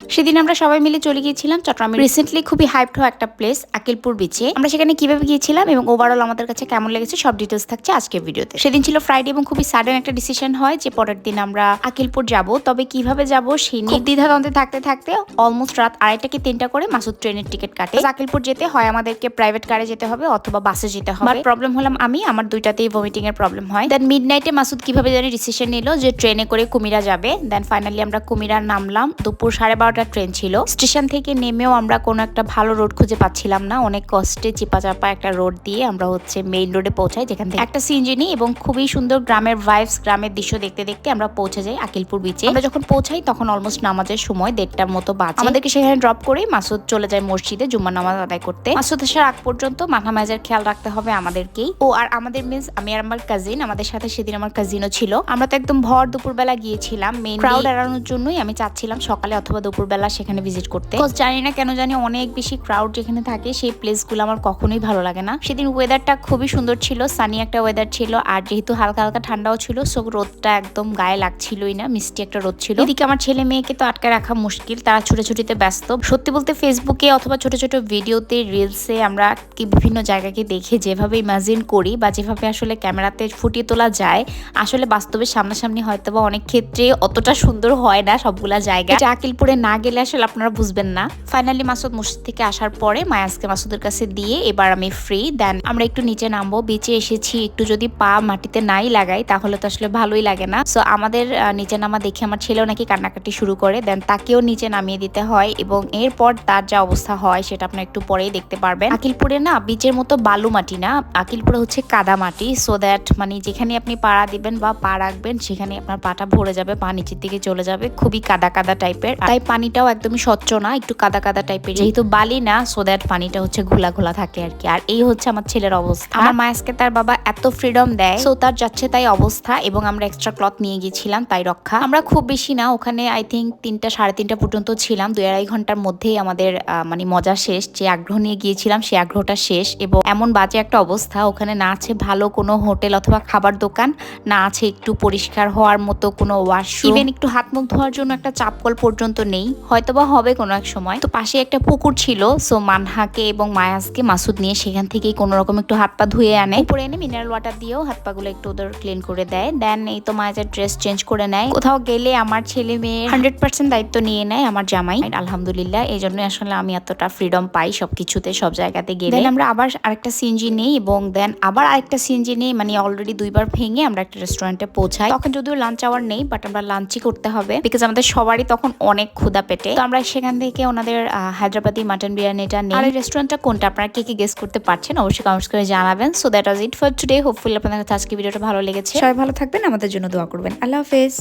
সেদিন আমরা সবাই মিলে চলে গিয়েছিলাম চট্টগ্রামে রিসেন্টলি খুবই হাইপড হওয়া একটা প্লেস আকিলপুর বিচে আমরা সেখানে কীভাবে গিয়েছিলাম এবং ওভারঅল আমাদের কাছে কেমন লেগেছে সব ডিটেলস থাকছে আজকের ভিডিওতে। সেদিন ছিল ফ্রাইডে এবং খুবই সাডেন একটা ডিসিশন হয় যে পরের দিন আমরা আকিলপুর যাব। তবে কীভাবে যাব সেই নিয়ে দ্বিধাদ্বন্দ্বে থাকতে থাকতে অলমোস্ট রাত আড়াইটা কি তিনটা করে মাসুদ ট্রেনের টিকিট কাটে। আকিলপুর যেতে হয় আমাদেরকে প্রাইভেট কারে যেতে হবে অথবা বাসে যেতে হবে। প্রবলেম হলাম আমি আমার দুইটাতেই ভমিটিং এর প্রবলেম হয়। দেন মিড নাইটে মাসুদ কীভাবে জানি ডিসিশন নিল যে ট্রেনে করে কুমিরা যাবে। দেন ফাইনালি আমরা কুমিরা নামলাম। দুপুর সাড়ে বারোটার ট্রেন ছিল। স্টেশন থেকে নেমেও আমরা কোনো একটা ভালো রোড খুঁজে পাচ্ছিলাম না। অনেক কষ্টে চিপা চাপা একটা রোড দিয়ে আমরা হচ্ছে মেইন রোডে পৌঁছাই, যেখান থেকে একটা সিএনজি নিই এবং খুবই সুন্দর গ্রামের ভাইবস গ্রামের দৃশ্য দেখতে দেখতে আমরা পৌঁছে যাই আকিলপুর বিচে আমরা যখন পৌঁছাই তখন অলমোস্ট নামাজের সময় দেড়টার মতো বাজে। আমাদেরকে সেখানে ড্রপ করে মাসুদ চলে যায় মসজিদে জুম্মা নামাজ আদায় করতে। মাসুদ আসার আগ পর্যন্ত মাথা মাজার খেয়াল রাখতে হবে আমাদেরকেই। ও আর আমাদের মিন্স আমি আর আমার কাজিন আমাদের সাথে সেদিন আমার কাজিনও ছিল। আমরা তো একদম ভর দুপুরবেলা গিয়েছিলাম। মেন ক্রাউড এড়ানোর জন্যই আমি চাচ্ছিলাম সকালে অথবা দুপুরবেলা সেখানে ভিজিট করতে। জানি না কেন জানি অনেক বেশি ক্রাউড যেখানে থাকে, সেই প্লেসগুলো আমার কখনোই ভালো লাগে না। সেদিন ওয়েদারটা খুবই সুন্দর ছিল সানি একটা ওয়েদার ছিল, আর যেহেতু হালকা হালকা ঠান্ডাও ছিল সো রোদটা একদম গায়ে লাগছিলই না মিষ্টি একটা রোদ ছিল। এদিকে আমার ছেলে মেয়েকে তো আটকে রাখা মুশকিল, তারা ছুটোছুটিতে ব্যস্ত। সত্যি বলতে ফেসবুকে অথবা ছোট ছোট ভিডিওতে রিলসে আমরা কি বিভিন্ন জায়গাকে দেখে যেভাবে ইমাজিন করি বা যেভাবে আসলে ক্যামেরাতে ফুটিয়ে তোলা যায়, আসলে বাস্তবে সামনাসামনি হয়তো বা অনেক ক্ষেত্রে অতটা সুন্দর হয় না সবগুলা জায়গা। আকিলপুরে না গেলে আসলে আপনারা বুঝবেন না। ফাইনালি মাসুদ মসজিদ থেকে আসার পরে মায়াসকে মাসুদের কাছে দিয়ে এবার আমি ফ্রি দেন আমরা একটু নিচে নামবো বিচে এসেছি, একটু যদি পা মাটিতে নাই লাগাই, তাহলে তো আসলে ভালোই লাগে না। সো আমাদের নিচে নামা দেখে আমার ছেলেও নাকি কান্নাকাটি শুরু করে দেন তাকেও নিচে নামিয়ে দিতে হয় এবং এরপর তার যা অবস্থা হয় সেটা আপনার একটু পরেই দেখতে পারবেন। আকিলপুরে না বিচের মতো বালু মাটি না, আকিলপুরে হচ্ছে কাদা মাটি সো দ্যাট মানে যেখানে আপনি পাড়া দিবেন বা পা রাখবেন, সেখানে আপনার পাটা ভরে যাবে, পা নিচের দিকে চলে যাবে, খুবই কাদা কাদা টাইপের তাই পানিটাও একদমই স্বচ্ছ না একটু কাদা কাদা টাইপের যেহেতু বালি না সো দ্যাট পানিটা হচ্ছে ঘোলা ঘোলা থাকে আর কি। আর এই হচ্ছে আমার ছেলের অবস্থা। আমার মায়াসকে তার বাবা এত ফ্রিডম দেয়। সো তার যাচ্ছে তাই অবস্থা এবং আমরা এক্সট্রা ক্লথ নিয়ে গিয়েছিলাম তাই রক্ষা। আমরা খুব বেশি না ওখানে আই থিঙ্ক তিনটা সাড়ে তিনটা পর্যন্ত ছিলাম। দুই আড়াই ঘণ্টার মধ্যেই আমাদের মানে মজা শেষ। যে আগ্রহ নিয়ে গিয়েছিলাম সেই আগ্রহটা শেষ এবং এমন বাজে একটা অবস্থা। ওখানে না আছে ভালো কোনো হোটেল অথবা খাবার দোকান না আছে একটু পরিষ্কার হওয়ার মতো কোনো ওয়াশরুম ইভেন একটু হাত মুখ ধোয়ার জন্য একটা চাপকল পর্যন্ত নেই। হয়তোবা হবে কোনো এক সময়। তো পাশে একটা পুকুর ছিল সো মানহাকে এবং মায়াসকে মাসুদ নিয়ে সেখান থেকেই কোনো রকম একটু হাত পা ধুয়ে আনে। উপরে এনে মিনারেল ওয়াটার দিয়েও হাত পা গুলো একটু ওদের ক্লিন করে দেয়। দেন এই তো মায়াজের ড্রেস চেঞ্জ করে নেয়। কোথাও গেলে আমার ছেলে মেয়ে হান্ড্রেড পার্সেন্ট দায়িত্ব নিয়ে নেয় আমার জামাই। আলহামদুলিল্লাহ, এই জন্য আসলে আমি এতটা ফ্রিডম পাই সবকিছুতে, সব জায়গাতে গেলে। Then আমরা আবার আরেকটা সিএনজি নেই এবং দেন আবার আরেকটা সিএনজি নেই মানে অলরেডি দুইবার ভেঙে আমরা একটা রেস্টুরেন্টে পৌঁছাই। তখন যদিও লাঞ্চ আওয়ার নেই বাট আমরা লাঞ্চই করতে হবে। বিকজ আমাদের সবারই তখন অনেক ক্ষুধা পেটে। তো আমরা সেখান থেকে ওনাদের হায়দ্রাবাদি মাটন বিরিয়ানিটা নিই। আর রেস্টুরেন্টটা কোনটা? আপনারা কে কে গেস করতে পারছেন? অবশ্যই কমেন্টস করে জানাবেন। So that was it for today hopefully আপনাদের কাছে আজকে ভিডিওটা ভালো লেগেছে। সবাই ভালো থাকবেন আমাদের জন্য দোয়া করবেন। আল্লাহ হাফেজ।